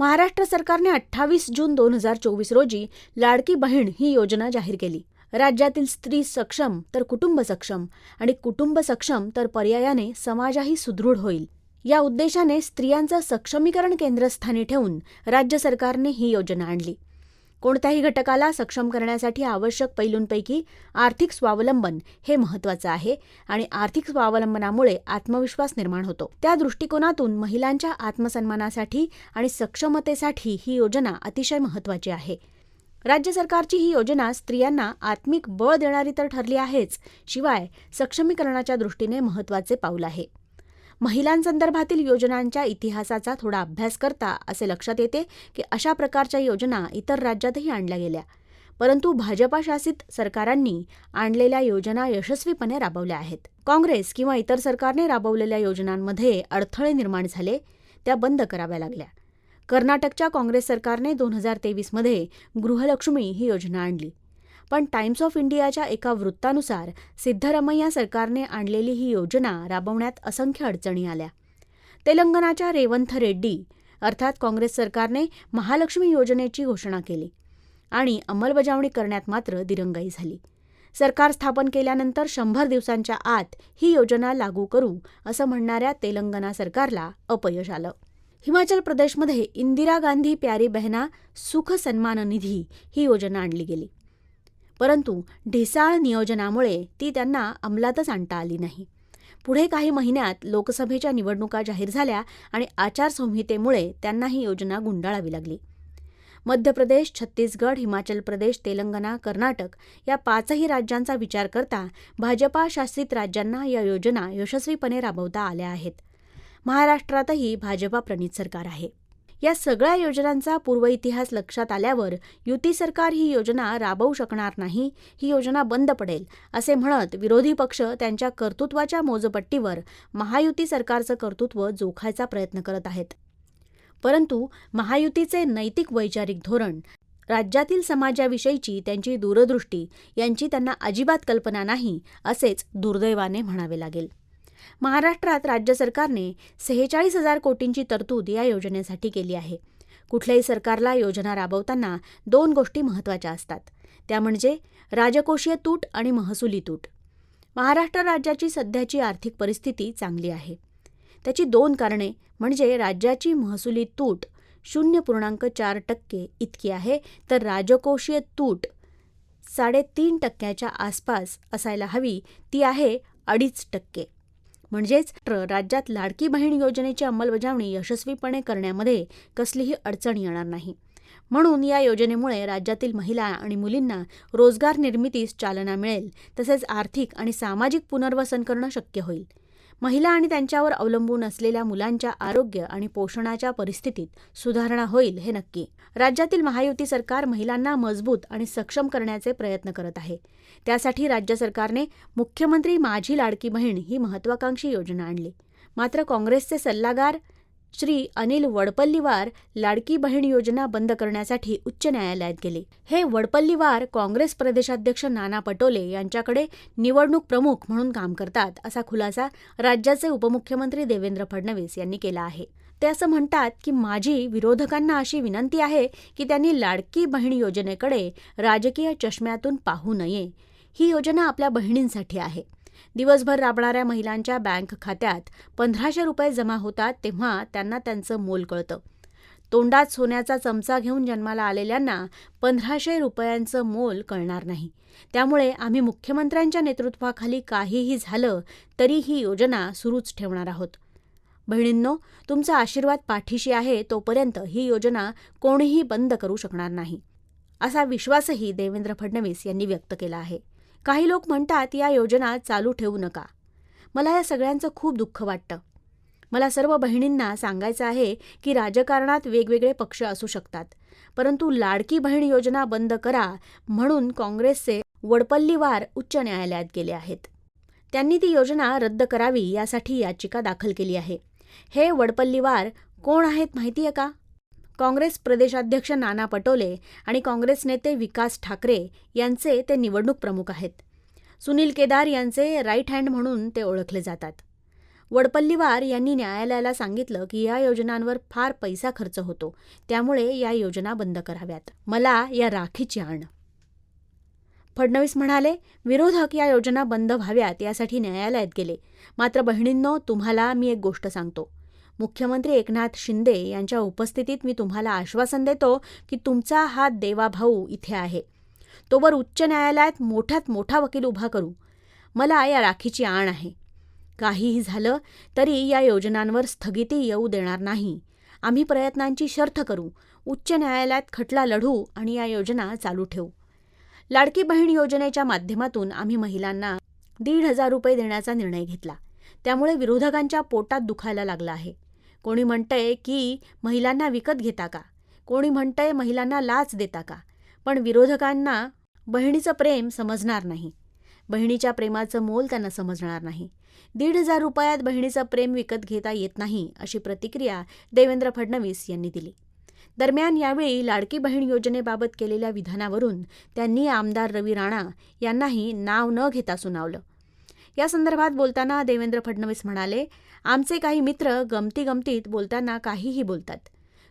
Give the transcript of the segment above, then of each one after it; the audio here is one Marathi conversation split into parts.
महाराष्ट्र सरकारने अठ्ठावीस जून दोन हजार चोवीस रोजी लाडकी बहीण ही योजना जाहीर केली. राज्यातील स्त्री सक्षम तर कुटुंब सक्षम आणि कुटुंब सक्षम तर पर्यायाने समाजही सुदृढ होईल. या उद्देशाने स्त्रियांचं सक्षमीकरण केंद्रस्थानी ठेवून राज्य सरकारने ही योजना आणली. कोणत्याही घटकाला सक्षम करण्यासाठी आवश्यक पैलूंपैकी आर्थिक स्वावलंबन हे महत्त्वाचं आहे आणि आर्थिक स्वावलंबनामुळे आत्मविश्वास निर्माण होतो. त्या दृष्टिकोनातून महिलांच्या आत्मसन्मानासाठी आणि सक्षमतेसाठी ही योजना अतिशय महत्त्वाची आहे. राज्य सरकारची ही योजना स्त्रियांना आत्मिक बळ देणारी तर ठरली आहेच शिवाय सक्षमीकरणाच्या दृष्टीने महत्त्वाचे पाऊल आहे. महिलांसंदर्भातील योजनांच्या इतिहासाचा थोडा अभ्यास करता असे लक्षात येते की अशा प्रकारच्या योजना इतर राज्यातही आणल्या गेल्या. परंतु भाजपा शासित सरकारांनी आणलेल्या योजना यशस्वीपणे राबवल्या आहेत. काँग्रेस किंवा इतर सरकारने राबवलेल्या योजनांमध्ये अडथळे निर्माण झाले त्या बंद कराव्या लागल्या. कर्नाटकच्या काँग्रेस सरकारने दोन हजार तेवीसमध्ये गृहलक्ष्मी ही योजना आणली. पण टाइम्स ऑफ इंडियाच्या एका वृत्तानुसार सिद्धरमैया सरकारने आणलेली ही योजना राबवण्यात असंख्य अडचणी आल्या. तेलंगणाच्या रेवंथ रेड्डी अर्थात काँग्रेस सरकारने महालक्ष्मी योजनेची घोषणा केली आणि अंमलबजावणी करण्यात मात्र दिरंगाई झाली. सरकार स्थापन केल्यानंतर शंभर दिवसांच्या आत ही योजना लागू करू असं म्हणणाऱ्या तेलंगणा सरकारला अपयश आलं. हिमाचल प्रदेशमध्ये इंदिरा गांधी प्यारी बहना सुख सन्मान निधी ही योजना आणली गेली. परंतु ढिसाळ नियोजनामुळे ती त्यांना अंमलातच आणता आली नाही. पुढे काही महिन्यात लोकसभेच्या निवडणुका जाहीर झाल्या आणि आचारसंहितेमुळे त्यांना ही योजना गुंडाळावी लागली. मध्य प्रदेश छत्तीसगड हिमाचल प्रदेश तेलंगणा कर्नाटक या पाचही राज्यांचा विचार करता भाजपा शासित राज्यांना या योजना यशस्वीपणे राबवता आल्या आहेत. महाराष्ट्रातही भाजपा प्रणित सरकार आहे. या सगळ्या योजनांचा पूर्वइतिहास लक्षात आल्यावर युती सरकार ही योजना राबवू शकणार नाही ही योजना बंद पडेल असे म्हणत विरोधी पक्ष त्यांच्या कर्तृत्वाच्या मोजपट्टीवर महायुती सरकारचं कर्तृत्व जोखायचा प्रयत्न करत आहेत. परंतु महायुतीचे नैतिक वैचारिक धोरण राज्यातील समाजाविषयीची त्यांची दूरदृष्टी यांची त्यांना अजिबात कल्पना नाही असेच दुर्दैवाने म्हणावे लागेल. महाराष्ट्रात राज्य सरकारने सेहेचाळीस हजार कोटींची तरतूद या योजनेसाठी केली आहे. कुठल्याही सरकारला योजना राबवताना दोन गोष्टी महत्त्वाच्या असतात. त्या म्हणजे राजकोषीय तूट आणि महसुली तूट. महाराष्ट्र राज्याची सध्याची आर्थिक परिस्थिती चांगली आहे. त्याची दोन कारणे म्हणजे राज्याची महसुली तूट शून्य पूर्णांक चार टक्के इतकी आहे तर राजकोषीय तूट साडेतीन टक्क्याच्या आसपास असायला हवी ती आहे अडीच टक्के. म्हणजेच राज्यात लाडकी बहीण योजनेची अंमलबजावणी यशस्वीपणे करण्यामध्ये कसलीही अडचण येणार नाही. म्हणून या योजनेमुळे राज्यातील महिला आणि मुलींना रोजगार निर्मितीस चालना मिळेल तसेच आर्थिक आणि सामाजिक पुनर्वसन करणं शक्य होईल. महिला आणि त्यांच्यावर अवलंबून असलेल्या मुलांच्या आरोग्य आणि पोषणाच्या परिस्थितीत सुधारणा होईल हे नक्की. राज्यातील महायुती सरकार महिलांना मजबूत आणि सक्षम करण्याचे प्रयत्न करत आहे. त्यासाठी राज्य सरकारने मुख्यमंत्री माझी लाडकी बहीण ही महत्वाकांक्षी योजना आणली. मात्र काँग्रेसचे सल्लागार श्री अनिल वडपल्लीवार लाडकी बहीण योजना बंद करण्यासाठी उच्च न्यायालयात गेले. हे वडपल्लीवार काँग्रेस प्रदेशाध्यक्ष नाना पटोले यांच्याकडे निवडणूक प्रमुख म्हणून काम करतात असा खुलासा राज्याचे उपमुख्यमंत्री देवेंद्र फडणवीस यांनी केला आहे. ते असं म्हणतात की माझी विरोधकांना अशी विनंती आहे की त्यांनी लाडकी बहीण योजनेकडे राजकीय चष्म्यातून पाहू नये. ही योजना आपल्या बहिणींसाठी आहे. दिवसभर राबणाऱ्या महिलांच्या बँक खात्यात पंधराशे रुपये जमा होतात तेव्हा त्यांना त्यांचं मोल कळतं. तोंडात सोन्याचा चमचा घेऊन जन्माला आलेल्यांना पंधराशे रुपयांचं मोल कळणार नाही. त्यामुळे आम्ही मुख्यमंत्र्यांच्या नेतृत्वाखाली काहीही झालं तरी ही योजना सुरूच ठेवणार आहोत. बहिणींनो तुमचा आशीर्वाद पाठीशी आहे तोपर्यंत ही योजना कोणीही बंद करू शकणार नाही. असा विश्वासही देवेंद्र फडणवीस यांनी व्यक्त केला आहे. काही लोक म्हणतात या योजना चालू ठेवू नका. मला या सगळ्यांचं खूप दुःख वाटतं. मला सर्व बहिणींना सांगायचं आहे की राजकारणात वेगवेगळे पक्ष असू शकतात परंतु लाडकी बहीण योजना बंद करा म्हणून काँग्रेसचे वडपल्लीवार उच्च न्यायालयात गेले आहेत. त्यांनी ती योजना रद्द करावी यासाठी याचिका दाखल केली आहे. हे वडपल्लीवार कोण आहेत माहिती आहे का? काँग्रेस प्रदेशाध्यक्ष नाना पटोले आणि काँग्रेस नेते विकास ठाकरे यांचे ते निवडणूक प्रमुख आहेत. सुनील केदार यांचे राईट हँड म्हणून ते ओळखले जातात. वडपल्लीवार यांनी न्यायालयाला सांगितलं की या योजनांवर फार पैसा खर्च होतो त्यामुळे या योजना बंद कराव्यात. मला या राखीची आण. फडणवीस म्हणाले विरोधक या योजना बंद व्हाव्यात यासाठी न्यायालयात गेले. मात्र बहिणींनो तुम्हाला मी एक गोष्ट सांगतो. मुख्यमंत्री एकनाथ शिंदे यांच्या उपस्थितीत मी तुम्हाला आश्वासन देतो की तुमचा हा देवाभाऊ इथे आहे. तोवर उच्च न्यायालयात मोठ्यात मोठा वकील उभा करू. मला या राखीची आण आहे. काहीही झालं तरी या योजनांवर स्थगिती येऊ देणार नाही. आम्ही प्रयत्नांची शर्थ करू. उच्च न्यायालयात खटला लढू आणि या योजना चालू ठेवू. लाडकी बहीण योजनेच्या माध्यमातून आम्ही महिलांना दीड हजार रुपये देण्याचा निर्णय घेतला. त्यामुळे विरोधकांच्या पोटात दुखायला लागलं आहे. कोणी म्हणतंय की महिलांना विकत घेता का? कोणी म्हणतंय महिलांना लाच देता का? पण विरोधकांना बहिणीचं प्रेम समजणार नाही. बहिणीच्या प्रेमाचं मोल त्यांना समजणार नाही. दीड हजार रुपयात बहिणीचं प्रेम विकत घेता येत नाही अशी प्रतिक्रिया देवेंद्र फडणवीस यांनी दिली. दरम्यान यावेळी लाडकी बहीण योजनेबाबत केलेल्या विधानावरून त्यांनी आमदार रवी राणा यांनाही नाव न घेता सुनावलं. या संदर्भात बोलताना देवेंद्र फडणवीस म्हणाले आमचे काही मित्र गमती गमतीत बोलताना काहीही बोलतात.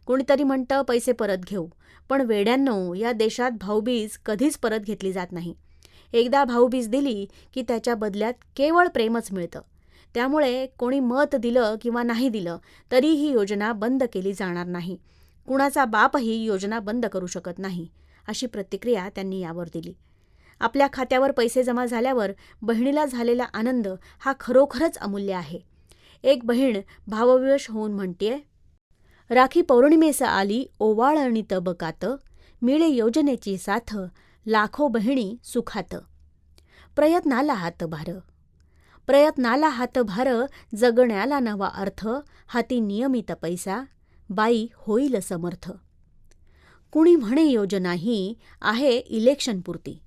कोणीतरी म्हणतं पैसे परत घेऊ. पण वेड्यांनो या देशात भाऊबीज कधीच परत घेतली जात नाही. एकदा भाऊबीज दिली की त्याच्या बदल्यात केवळ प्रेमच मिळतं. त्यामुळे कोणी मत दिलं किंवा नाही दिलं तरी ही योजना बंद केली जाणार नाही. कुणाचा बापही योजना बंद करू शकत नाही अशी प्रतिक्रिया त्यांनी यावर दिली. आपल्या खात्यावर पैसे जमा झाल्यावर बहिणीला झालेला आनंद हा खरोखरच अमूल्य आहे. एक बहीण भावविवश होऊन म्हणतेय राखी पौर्णिमेस आली ओवाळणी तबकात मिळे योजनेची साथ लाखो बहिणी सुखात. प्रयत्नाला हातभार प्रयत्नाला हातभार जगण्याला नवा अर्थ हाती नियमित पैसा बाई होईल समर्थ. कुणी म्हणे योजना ही आहे इलेक्शनपुरती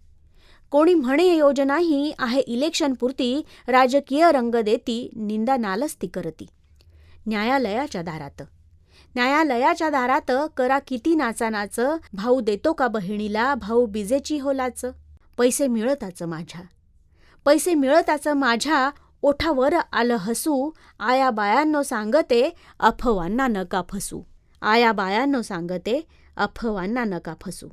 कोणी म्हणे योजना ही आहे इलेक्शनपुरती राजकीय रंग देती निंदा नालस्ती करती. न्यायालयाच्या दारात. न्यायालयाच्या दारात करा किती नाचा नाच भाऊ देतो का बहिणीला भाऊ बिजेची होलाच. पैसे मिळताच माझ्या. पैसे मिळताच माझ्या ओठावर आलं हसू आया बायांनो सांगते अफवांना नका फसू. आया बायांनो सांगते अफवांना नका फसू.